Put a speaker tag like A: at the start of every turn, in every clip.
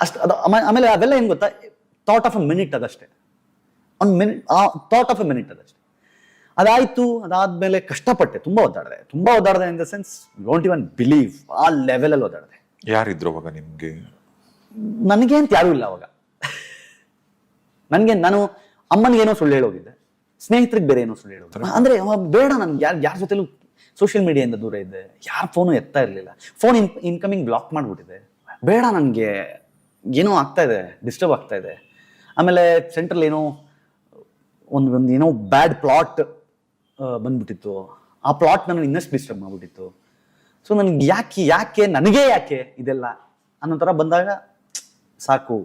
A: ಅಷ್ಟು ಅದು ಆಮೇ- ಆಮೇಲೆ ಅವೆಲ್ಲ ಏನು ಗೊತ್ತಾ? ಥಾಟ್ ಆಫ್ ಅ ಮಿನಿಟ್ ಅದಷ್ಟೇ. ಒಂದು ಮಿನಿಟ್ ಆ ಥಾಟ್ ಆಫ್ ಅ ಮಿನಿಟ್ ಅದಷ್ಟೇ. ಅದಾಯಿತು ಅದಾದಮೇಲೆ ಕಷ್ಟಪಟ್ಟೆ ತುಂಬ ಒದ್ದಾಡಿದೆ. ತುಂಬ ಓದಾಡಿದೆ in the sense don't even believe ಆ ಲೆವೆಲಲ್ಲಿ ಓದಾಡಿದೆ
B: ಯಾರಿದ್ರು ಅವಾಗ ನಿಮಗೆ?
A: ನನಗೆ ಅಂತ ಯಾರೂ ಇಲ್ಲ ಅವಾಗ. ನನಗೆ ನಾನು ಅಮ್ಮನಿಗೇನೋ ಸುಳ್ಳು ಹೇಳೋಗಿದ್ದೆ. ಸ್ನೇಹಿತರಿಗೆ ಬೇರೆ ಏನೋ ಸುಳ್ಳು ಹೇಳೋದು ಅಂದರೆ ಬೇಡ ನನ್ಗೆ ಯಾರು ಯಾರ ಜೊತೆಲೂ ಸೋಷಿಯಲ್ ಮೀಡಿಯಾದಿಂದ ದೂರ ಇದ್ದೆ. ಯಾರ ಫೋನು ಎತ್ತಾ ಇರಲಿಲ್ಲ. ಫೋನ್ ಇನ್ ಇನ್ಕಮಿಂಗ್ ಬ್ಲಾಕ್ ಮಾಡಿಬಿಟ್ಟಿದೆ ಬೇಡ ನನಗೆ. ಏನೋ ಆಗ್ತಾ ಇದೆ ಡಿಸ್ಟರ್ಬ್ ಆಗ್ತಾ ಇದೆ. ಆಮೇಲೆ ಸೆಂಟ್ರಲ್ ಏನೋ ಒಂದು ಒಂದು ಏನೋ ಬ್ಯಾಡ್ ಪ್ಲಾಟ್ ಬಂದ್ಬಿಟ್ಟಿತ್ತು. ಆ ಪ್ಲಾಟ್ ನನಗೆ ಇನ್ನಷ್ಟು ಡಿಸ್ಟರ್ಬ್ ಮಾಡ್ಬಿಟ್ಟಿತ್ತು. ಸೊ ನನಗೆ ಯಾಕೆ ಯಾಕೆ ನನಗೆ ಯಾಕೆ ಇದೆಲ್ಲ ಅನ್ನೋ ಥರ ಬಂದಾಗ, ಸಾಕು.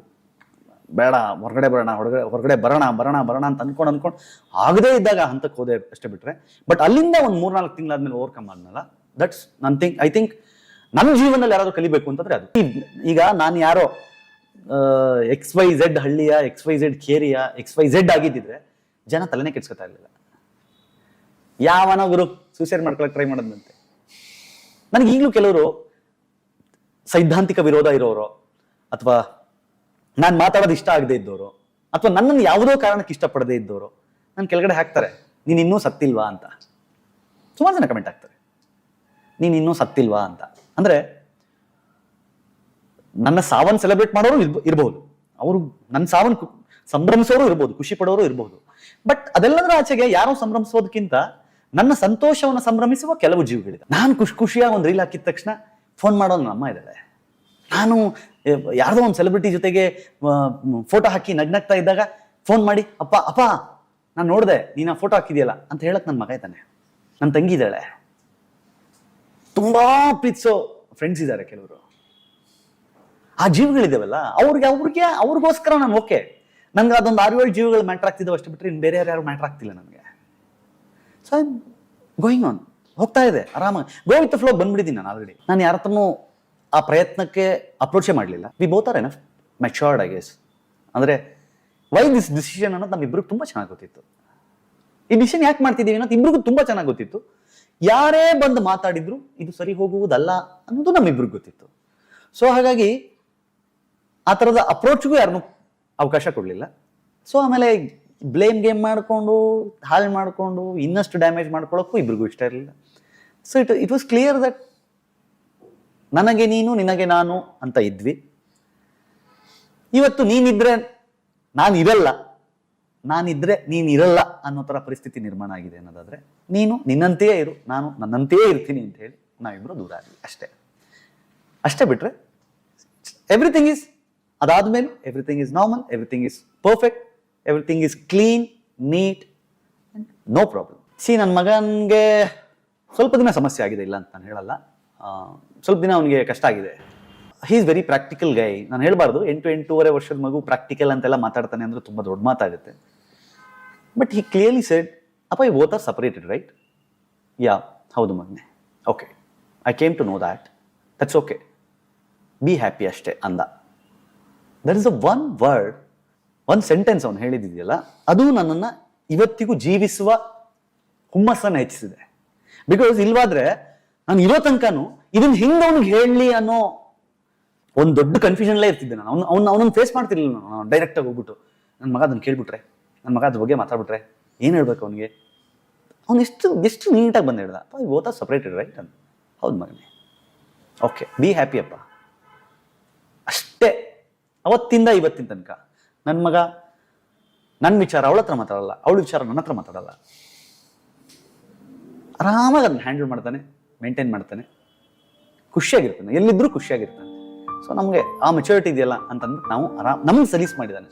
A: ಬೇಡ, ಹೊರಗಡೆ ಬರೋಣ, ಹೊರಗಡೆ ಹೊರಗಡೆ ಬರೋಣ ಬರೋಣ ಬರೋಣ ಅಂತ ಅಂದ್ಕೊಂಡು ಅನ್ಕೊಂಡು ಆಗದೇ ಇದ್ದಾಗ ಹಂತಕ್ಕೆ ಹೋದೆ ಅಷ್ಟೇ ಬಿಟ್ಟರೆ ಬಟ್ ಅಲ್ಲಿಂದ ಒಂದು ಮೂರ್ನಾಲ್ಕು ತಿಂಗಳಾದ್ಮೇಲೆ ಓವರ್ಕಮ್ ಆದ್ಮೇಲೆ that's none think I think ನನ್ನ ಜೀವನದಲ್ಲಿ ಯಾರಾದರೂ ಕಲಿಬೇಕು ಅಂತಂದ್ರೆ ಅದು. ಈಗ ನಾನು ಯಾರೋ ಎಕ್ಸ್ ವೈ ಝೆಡ್ ಹಳ್ಳಿಯ ಎಕ್ಸ್ ವೈ ಝೆಡ್ ಕೇರಿಯ ಎಕ್ಸ್ ವೈ ಝೆಡ್ ಆಗಿದ್ದಿದ್ರೆ ಜನ ತಲೆನೇ ಕೆಡ್ಸ್ಕೊತಾ ಇರಲಿಲ್ಲ. ಯಾವನ ಗುರು ಸೂಸೈಡ್ ಮಾಡ್ಕೊಳಕ್ ಟ್ರೈ ಮಾಡೋದಂತೆ ನನಗೆ ಈಗಲೂ ಕೆಲವರು ಸೈದ್ಧಾಂತಿಕ ವಿರೋಧ ಇರೋರು ಅಥವಾ ನಾನು ಮಾತಾಡೋದು ಇಷ್ಟ ಆಗದೆ ಇದ್ದವರು ಅಥವಾ ನನ್ನನ್ನು ಯಾವುದೋ ಕಾರಣಕ್ಕೆ ಇಷ್ಟಪಡದೇ ಇದ್ದವರು ನನ್ನ ಕೆಳಗಡೆ ಹಾಕ್ತಾರೆ, ನೀನು ಇನ್ನೂ ಸತ್ತಿಲ್ವಾ ಅಂತ. ಸುಮಾರು ಜನ ಕಮೆಂಟ್ ಹಾಕ್ತಾರೆ. ನೀನು ಇನ್ನೂ ಸತ್ತಿಲ್ವಾ ಅಂತ. ಅಂದ್ರೆ ನನ್ನ ಸಾವನ್ ಸೆಲೆಬ್ರೇಟ್ ಮಾಡೋರು ಇರಬಹುದು ಅವರು ನನ್ನ ಸಾವನ್ ಸಂಭ್ರಮಿಸೋರು ಇರಬಹುದು ಖುಷಿ ಪಡೋರು ಇರಬಹುದು ಬಟ್ ಅದೆಲ್ಲದರ ಆಚೆಗೆ ಯಾರೋ ಸಂಭ್ರಮಿಸೋದಕ್ಕಿಂತ ನನ್ನ ಸಂತೋಷವನ್ನು ಸಂಭ್ರಮಿಸುವ ಕೆಲವು ಜೀವಿಗಳಿದೆ. ನಾನು ಖುಷಿ, ಖುಷಿಯಾಗಿ ಒಂದು ರೀಲ್ ಹಾಕಿದ ತಕ್ಷಣ ಫೋನ್ ಮಾಡೋ ನನ್ನ ಅಮ್ಮ ಇದ್ದಾಳೆ ನಾನು ಯಾರದೋ ಯಾರ್ದೋ ಒಂದು ಸೆಲೆಬ್ರಿಟಿ ಜೊತೆಗೆ ಫೋಟೋ ಹಾಕಿ ನಗ್ನಗ್ತಾ ಇದ್ದಾಗ ಫೋನ್ ಮಾಡಿ, ಅಪ್ಪ ಅಪ್ಪ, ನಾನು ನೋಡಿದೆ, ನೀನು ಫೋಟೋ ಹಾಕಿದೆಯಲ್ಲ? ಅಂತ ಹೇಳಕ್ ನನ್ನ ಮಗ ಇದ್ದಾನೆ. ನನ್ನ ತಂಗಿ ಇದ್ದಾಳೆ. ತುಂಬಾ ಪ್ರೀತಿಸೋ ಫ್ರೆಂಡ್ಸ್ ಇದ್ದಾರೆ ಕೆಲವರು. ಆ ಜೀವಿಗಳಿದಾವಲ್ಲ, ಅವ್ರಿಗೆ ಅವ್ರಿಗೆ, ಅವ್ರಿಗೋಸ್ಕರ ನಾನು ಓಕೆ ನಂಗೆ ಅದೊಂದು ಆರು ಏಳು ಜೀವಿಗಳು ಮ್ಯಾಟ್ರ್ ಆಗ್ತಿದ್ದಾವೆ ಅಷ್ಟು ಬಿಟ್ಟರೆ ಇನ್ನು ಬೇರೆ ಯಾರ್ಯಾರು ಯಾರು ಮ್ಯಾಟ್ರ್ ಆಗ್ತಿಲ್ಲ ನನಗೆ. ಸೊ ಐ ಗೋಯಿಂಗ್ ಆನ್ ಹೋಗ್ತಾ ಇದೆ, ಆರಾಮಾಗಿ. ಗೋ ವಿತ್ ಫ್ಲೋ ಬಂದ್ಬಿಟ್ಟಿದ್ದೀನಿ ನಾನು ಆಲ್ರೆಡಿ ನಾನು ಯಾರ ಹತ್ರನೂ ಆ ಪ್ರಯತ್ನಕ್ಕೆ ಅಪ್ರೋಚೇ ಮಾಡಲಿಲ್ಲ. We both are enough matured I guess ಅಂದರೆ ವೈ ದಿಸ್ ಡಿಸಿಷನ್ ಅನ್ನೋದು ನಮ್ಮಿಬ್ರಿಗೆ ತುಂಬ ಚೆನ್ನಾಗಿ ಗೊತ್ತಿತ್ತು. ಈ ಡಿಸಿಷನ್ ಯಾಕೆ ಮಾಡ್ತಿದ್ದೀವಿ ಅನ್ನೋದು ಇಬ್ರಿಗೂ ತುಂಬ ಚೆನ್ನಾಗಿ ಗೊತ್ತಿತ್ತು. ಯಾರೇ ಬಂದು ಮಾತಾಡಿದ್ರು ಇದು ಸರಿ ಹೋಗುವುದಲ್ಲ ಅನ್ನೋದು ನಮ್ಮಿಬ್ರಿಗೆ ಗೊತ್ತಿತ್ತು. ಸೊ ಹಾಗಾಗಿ ಆ ಥರದ ಅಪ್ರೋಚ್ಗೂ ಯಾರನ್ನೂ ಅವಕಾಶ ಕೊಡಲಿಲ್ಲ. ಸೊ ಆಮೇಲೆ ಬ್ಲೇಮ್ ಗೇಮ್ ಮಾಡಿಕೊಂಡು, ಹಾಳು ಮಾಡಿಕೊಂಡು, ಇನ್ನಷ್ಟು ಡ್ಯಾಮೇಜ್ ಮಾಡ್ಕೊಳ್ಳೋಕ್ಕೂ ಇಬ್ರಿಗೂ ಇಷ್ಟ ಇರಲಿಲ್ಲ. So it it was clear that ನನಗೆ ನೀನು, ನಿನಗೆ ನಾನು ಅಂತ ಇದ್ವಿ. ಇವತ್ತು ನೀನಿದ್ರೆ ನಾನು ಇರಲ್ಲ. ನಾನಿದ್ರೆ ನೀನಿರಲ್ಲ ಅನ್ನೋ ಥರ ಪರಿಸ್ಥಿತಿ ನಿರ್ಮಾಣ ಆಗಿದೆ ಅನ್ನೋದಾದ್ರೆ, ನೀನು ನಿನ್ನಂತೆಯೇ ಇರು, ನಾನು ನನ್ನಂತೆಯೇ ಇರ್ತೀನಿ ಅಂತ ಹೇಳಿ ನಾವಿಬ್ಬರು ದೂರ ಆಗಲಿ ಅಷ್ಟೇ. ಅಷ್ಟೇ ಬಿಟ್ರೆ ಎವ್ರಿಥಿಂಗ್ ಈಸ್ ಅದಾದ್ಮೇಲೆ everything is normal everything is perfect everything is clean neat no problem see ನನ್ನ ಮಗನಿಗೆ ಸ್ವಲ್ಪ ದಿನ ಸಮಸ್ಯೆ ಆಗಿದೆ, ಇಲ್ಲ ಅಂತ ನಾನು ಹೇಳಲ್ಲ. ಸ್ವಲ್ಪ ದಿನ ಅವನಿಗೆ ಕಷ್ಟ ಆಗಿದೆ. He is very practical guy ನಾನು ಹೇಳಬಾರ್ದು, ಎಂಟು, ಎಂಟೂವರೆ ವರ್ಷದ ಮಗು ಪ್ರಾಕ್ಟಿಕಲ್ ಅಂತೆಲ್ಲ ಮಾತಾಡ್ತಾನೆ ಅಂದರೆ ತುಂಬ ದೊಡ್ಡ ಮಾತಾಗುತ್ತೆ. ಬಟ್ ಹಿ ಕ್ಲಿಯರ್ಲಿ ಸೆಡ್ ಅಪ್ಪ, ಈ ಬೋತ್ ಸಪರೇಟೆಡ್ ರೈಟ್ ಯಾ ಹೌದು ಮಗನೆ. Okay I came to know that that's okay be happy ಅಷ್ಟೇ ಅಂದ. That is a one word ಒಂದು ಸೆಂಟೆನ್ಸ್ ಅವನು ಹೇಳಿದಿದೆಯಲ್ಲ, ಅದು ನನ್ನನ್ನು ಇವತ್ತಿಗೂ ಜೀವಿಸುವ ಹುಮ್ಮಸ್ಸನ್ನು ಹೆಚ್ಚಿಸಿದೆ. ಬಿಕಾಸ್ ಇಲ್ವಾದ್ರೆ ನಾನು ಇರೋ ತನಕನೂ ಇದನ್ನ ಹಿಂಗೆ ಅವ್ನಿಗೆ ಹೇಳಲಿ ಅನ್ನೋ ಒಂದು ದೊಡ್ಡ ಕನ್ಫ್ಯೂಷನ್ಲೇ ಇರ್ತಿದ್ದೆ ನಾನು. ಅವ್ನು ಅವ್ನು ಅವನನ್ನು ಫೇಸ್ ಮಾಡ್ತಿರ್ಲಿಲ್ಲ ನಾನು. ಡೈರೆಕ್ಟಾಗಿ ಹೋಗ್ಬಿಟ್ಟು ನನ್ನ ಮಗ ಅದನ್ನು ಕೇಳ್ಬಿಟ್ರೆ ನನ್ನ ಮಗ ಅದ್ರ ಬಗ್ಗೆ ಮಾತಾಡ್ಬಿಟ್ರೆ, ಏನು ಹೇಳ್ಬೇಕು ಅವನಿಗೆ? ಅವ್ನು ಎಷ್ಟು ಎಷ್ಟು ನೀಟಾಗಿ ಬಂದು ಹೇಳ್ದ ಓತಾ ಸಪ್ರೇಟೆಡ್ ರೈಟ್ ಅಂತ ಹೌದು ಮಗನೇ. ಓಕೆ ಬಿ ಹ್ಯಾಪಿ ಅಪ್ಪ. ಅವತ್ತಿಂದ ಇವತ್ತಿನ ತನಕ. ನನ್ನ ಮಗ ನನ್ನ ವಿಚಾರ ಅವಳ ಹತ್ರ ಮಾತಾಡಲ್ಲ, ಅವಳ ವಿಚಾರ ನನ್ನ ಹತ್ರ ಮಾತಾಡಲ್ಲ. ಆರಾಮಾಗಿ ಅದನ್ನ ಹ್ಯಾಂಡಲ್ ಮಾಡ್ತಾನೆ ಮೇಂಟೈನ್ ಮಾಡ್ತಾನೆ. ಖುಷಿಯಾಗಿರ್ತಾನೆ, ಎಲ್ಲಿದ್ರೂ ಖುಷಿಯಾಗಿರ್ತಾನೆ. ಸೊ ನಮಗೆ ಆ ಮೆಚುರಿಟಿ ಇದೆಯಲ್ಲ ಅಂತಂದ್ರೆ ನಾವು ಆರಾಮ್ ನಮ್ಗೆ ಸಲೀಸ್ ಮಾಡಿದ್ದಾನೆ.